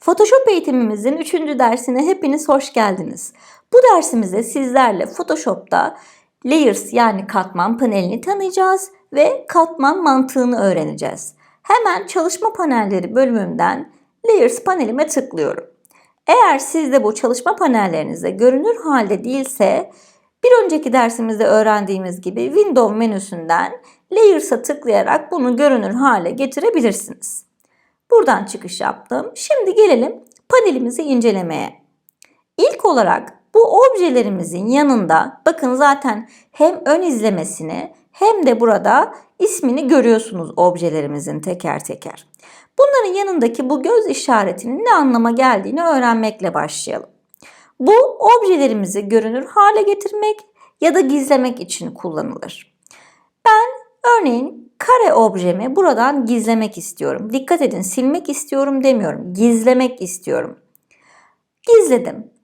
Photoshop eğitimimizin 3. dersine hepiniz hoş geldiniz. Bu dersimizde sizlerle Photoshop'ta layers yani katman panelini tanıyacağız ve katman mantığını öğreneceğiz. Hemen çalışma panelleri bölümünden layers panelime tıklıyorum. Eğer sizde bu çalışma panellerinizde görünür halde değilse bir önceki dersimizde öğrendiğimiz gibi Windows menüsünden Layers'a tıklayarak bunu görünür hale getirebilirsiniz. Buradan çıkış yaptım. Şimdi gelelim panelimizi incelemeye. İlk olarak bu objelerimizin yanında bakın zaten hem ön izlemesini hem de burada ismini görüyorsunuz objelerimizin teker teker. Bunların yanındaki bu göz işaretinin ne anlama geldiğini öğrenmekle başlayalım. Bu objelerimizi görünür hale getirmek ya da gizlemek için kullanılır. Ben örneğin kare objemi buradan gizlemek istiyorum. Dikkat edin silmek istiyorum demiyorum. Gizlemek istiyorum. Gizledim.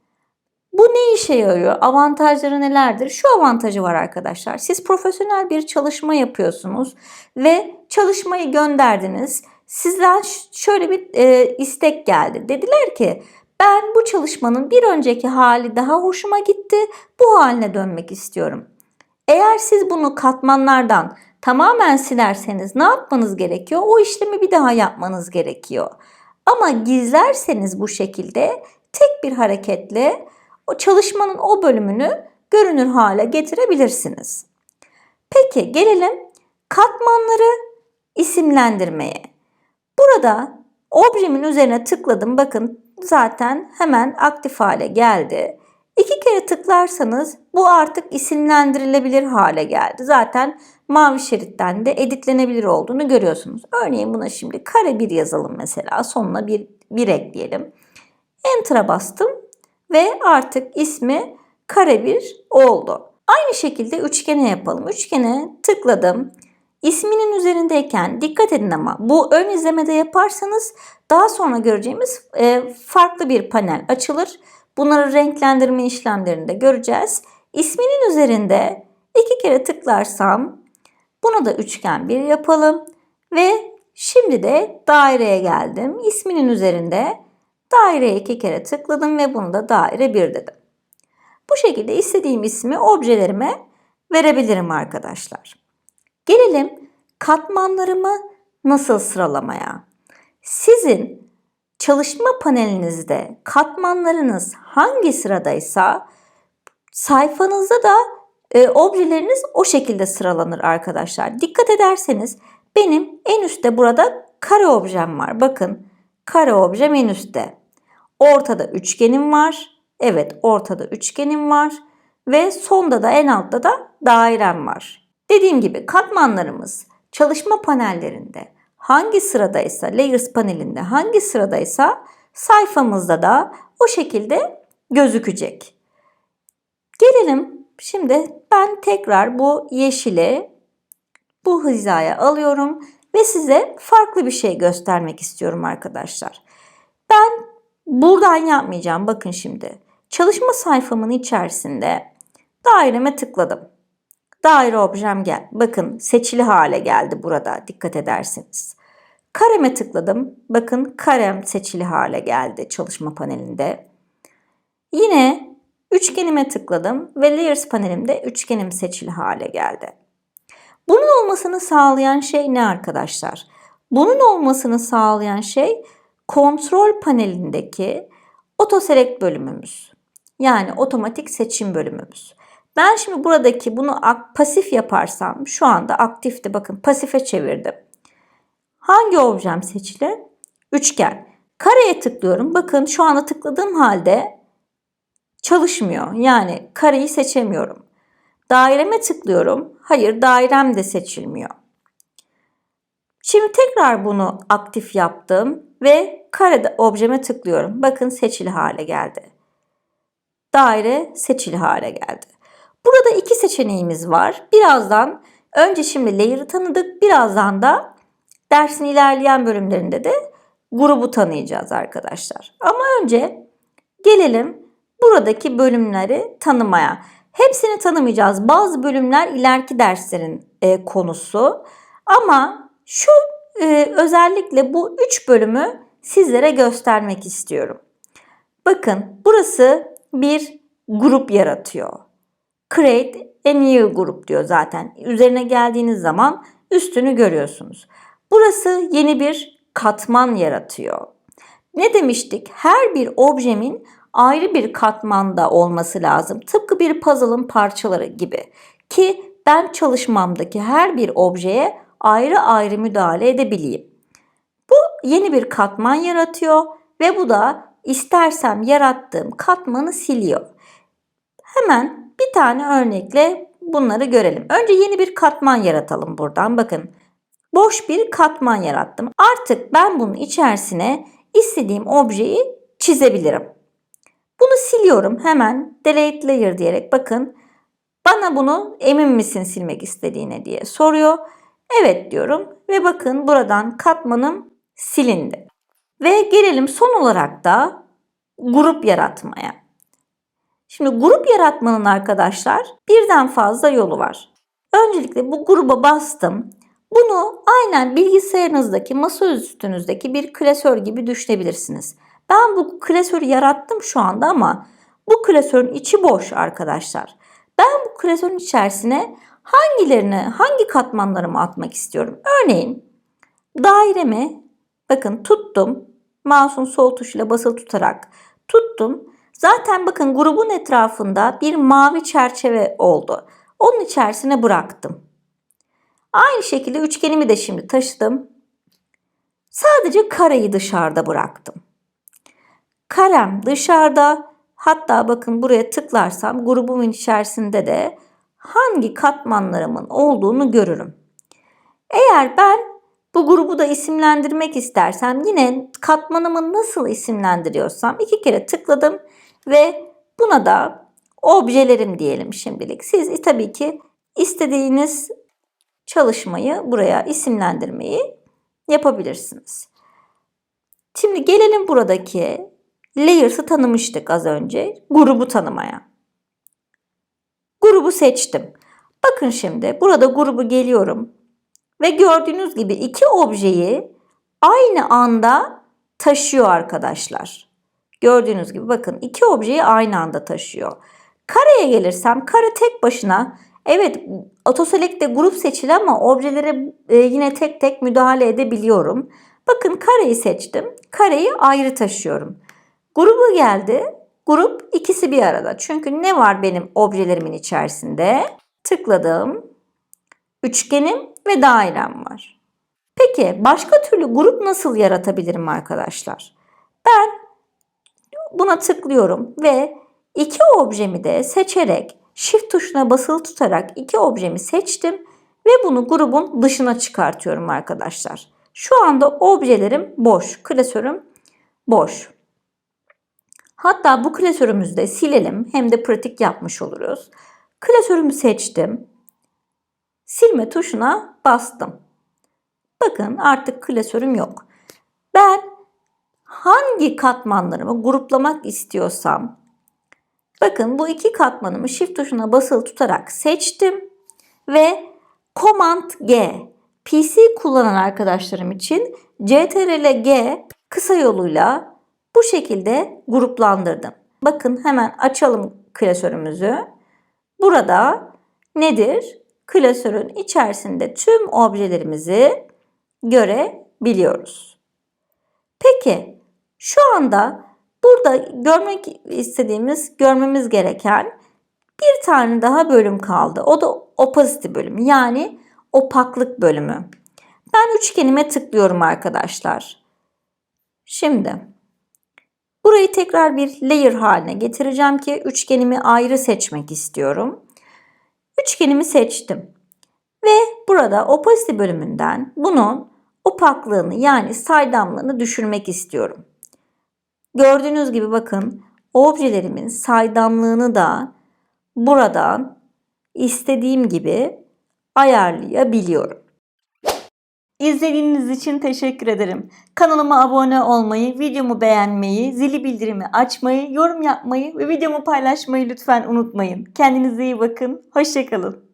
Bu ne işe yarıyor? Avantajları nelerdir? Şu avantajı var arkadaşlar. Siz profesyonel bir çalışma yapıyorsunuz ve çalışmayı gönderdiniz. Sizden şöyle bir e, istek geldi. Dediler ki ben bu çalışmanın bir önceki hali daha hoşuma gitti. Bu haline dönmek istiyorum. Eğer siz bunu katmanlardan tamamen silerseniz ne yapmanız gerekiyor? O işlemi bir daha yapmanız gerekiyor. Ama gizlerseniz bu şekilde tek bir hareketle o çalışmanın o bölümünü görünür hale getirebilirsiniz. Peki gelelim katmanları isimlendirmeye. Burada objemin üzerine tıkladım. Bakın zaten hemen aktif hale geldi. İki kere tıklarsanız bu artık isimlendirilebilir hale geldi. Zaten mavi şeritten de editlenebilir olduğunu görüyorsunuz. Örneğin buna şimdi kare bir yazalım mesela. Sonuna bir, bir ekleyelim. Enter'a bastım ve artık ismi kare bir oldu. Aynı şekilde üçgene yapalım. Üçgene tıkladım. İsminin üzerindeyken dikkat edin ama bu ön izlemede yaparsanız daha sonra göreceğimiz e, farklı bir panel açılır. Bunları renklendirme işlemlerinde göreceğiz. İsminin üzerinde iki kere tıklarsam bunu da üçgen bir yapalım. Ve şimdi de daireye geldim. İsminin üzerinde daireye iki kere tıkladım ve bunu da daire bir dedim. Bu şekilde istediğim ismi objelerime verebilirim arkadaşlar. Gelelim katmanlarımı nasıl sıralamaya. Sizin çalışma panelinizde katmanlarınız hangi sıradaysa sayfanızda da e, objeleriniz o şekilde sıralanır arkadaşlar. Dikkat ederseniz benim en üstte burada kare objem var. Bakın kare objem en üstte. Ortada üçgenim var. Evet ortada üçgenim var. Ve sonda da en altta da dairem var. Dediğim gibi katmanlarımız çalışma panellerinde hangi sıradaysa, layers panelinde hangi sıradaysa sayfamızda da o şekilde gözükecek. Gelelim şimdi ben tekrar bu yeşili bu hizaya alıyorum ve size farklı bir şey göstermek istiyorum arkadaşlar. Ben buradan yapmayacağım. Bakın şimdi. Çalışma sayfamın içerisinde daireme tıkladım. Daire objem gel. Bakın seçili hale geldi burada dikkat ederseniz. Kareme tıkladım. Bakın karem seçili hale geldi çalışma panelinde. Yine üçgenime tıkladım ve layers panelimde üçgenim seçili hale geldi. Bunun olmasını sağlayan şey ne arkadaşlar? Bunun olmasını sağlayan şey kontrol panelindeki otoselect bölümümüz. Yani otomatik seçim bölümümüz. Ben şimdi buradaki bunu pasif yaparsam şu anda aktifti bakın pasife çevirdim. Hangi objem seçili? Üçgen. Kareye tıklıyorum. Bakın şu anda tıkladığım halde çalışmıyor. Yani kareyi seçemiyorum. Daireme tıklıyorum. Hayır dairem de seçilmiyor. Şimdi tekrar bunu aktif yaptım ve kare objeme tıklıyorum. Bakın seçili hale geldi. Daire seçili hale geldi. Burada iki seçeneğimiz var. Birazdan önce şimdi layer'ı tanıdık. Birazdan da dersin ilerleyen bölümlerinde de grubu tanıyacağız arkadaşlar. Ama önce gelelim buradaki bölümleri tanımaya. Hepsini tanımayacağız. Bazı bölümler ileriki derslerin e, konusu. Ama şu e, özellikle bu üç bölümü sizlere göstermek istiyorum. Bakın burası bir grup yaratıyor. Create a new group diyor zaten. Üzerine geldiğiniz zaman üstünü görüyorsunuz. Burası yeni bir katman yaratıyor. Ne demiştik? Her bir objemin ayrı bir katmanda olması lazım. Tıpkı bir puzzle'ın parçaları gibi. Ki ben çalışmamdaki her bir objeye ayrı ayrı müdahale edebileyim. Bu yeni bir katman yaratıyor ve bu da istersem yarattığım katmanı siliyor. Hemen bir tane örnekle bunları görelim. Önce yeni bir katman yaratalım buradan. Bakın boş bir katman yarattım. Artık ben bunun içerisine istediğim objeyi çizebilirim. Bunu siliyorum hemen delete layer diyerek bakın bana bunu emin misin silmek istediğine diye soruyor. Evet diyorum ve bakın buradan katmanım silindi. Ve gelelim son olarak da grup yaratmaya. Şimdi grup yaratmanın arkadaşlar birden fazla yolu var. Öncelikle bu gruba bastım. Bunu aynen bilgisayarınızdaki masa üstünüzdeki bir klasör gibi düşünebilirsiniz. Ben bu klasörü yarattım şu anda ama bu klasörün içi boş arkadaşlar. Ben bu klasörün içerisine hangilerini, hangi katmanlarımı atmak istiyorum? Örneğin dairemi bakın tuttum. Mouse'un sol tuşuyla basılı tutarak tuttum. Zaten bakın grubun etrafında bir mavi çerçeve oldu. Onun içerisine bıraktım. Aynı şekilde üçgenimi de şimdi taşıdım. Sadece kareyi dışarıda bıraktım. Karem dışarıda. Hatta bakın buraya tıklarsam grubumun içerisinde de hangi katmanlarımın olduğunu görürüm. Eğer ben bu grubu da isimlendirmek istersem yine katmanımı nasıl isimlendiriyorsam iki kere tıkladım ve buna da objelerim diyelim şimdilik. Siz tabii ki istediğiniz çalışmayı buraya isimlendirmeyi yapabilirsiniz. Şimdi gelelim buradaki layers'ı tanımıştık az önce. Grubu tanımaya. Grubu seçtim. Bakın şimdi burada grubu geliyorum. Ve gördüğünüz gibi iki objeyi aynı anda taşıyor arkadaşlar. Gördüğünüz gibi bakın iki objeyi aynı anda taşıyor. Kareye gelirsem kare tek başına evet otoselect'te grup seçili ama objelere e, yine tek tek müdahale edebiliyorum. Bakın kareyi seçtim. Kareyi ayrı taşıyorum. Grubu geldi. Grup ikisi bir arada. Çünkü ne var benim objelerimin içerisinde? Tıkladım. Üçgenim ve dairem var. Peki başka türlü grup nasıl yaratabilirim arkadaşlar? Ben buna tıklıyorum ve iki objemi de seçerek Shift tuşuna basılı tutarak iki objemi seçtim ve bunu grubun dışına çıkartıyorum arkadaşlar. Şu anda objelerim boş, klasörüm boş. Hatta bu klasörümüzü de silelim hem de pratik yapmış oluruz. Klasörümü seçtim. Silme tuşuna bastım. Bakın artık klasörüm yok. Ben hangi katmanlarımı gruplamak istiyorsam bakın bu iki katmanımı shift tuşuna basılı tutarak seçtim ve Command G PC kullanan arkadaşlarım için CTRL G kısa yoluyla bu şekilde gruplandırdım. Bakın hemen açalım klasörümüzü. Burada nedir? Klasörün içerisinde tüm objelerimizi görebiliyoruz. Peki şu anda burada görmek istediğimiz, görmemiz gereken bir tane daha bölüm kaldı. O da opacity bölümü yani opaklık bölümü. Ben üçgenime tıklıyorum arkadaşlar. Şimdi burayı tekrar bir layer haline getireceğim ki üçgenimi ayrı seçmek istiyorum. Üçgenimi seçtim. Ve burada opacity bölümünden bunun opaklığını yani saydamlığını düşürmek istiyorum. Gördüğünüz gibi bakın objelerimin saydamlığını da buradan istediğim gibi ayarlayabiliyorum. İzlediğiniz için teşekkür ederim. Kanalıma abone olmayı, videomu beğenmeyi, zili bildirimi açmayı, yorum yapmayı ve videomu paylaşmayı lütfen unutmayın. Kendinize iyi bakın. Hoşçakalın.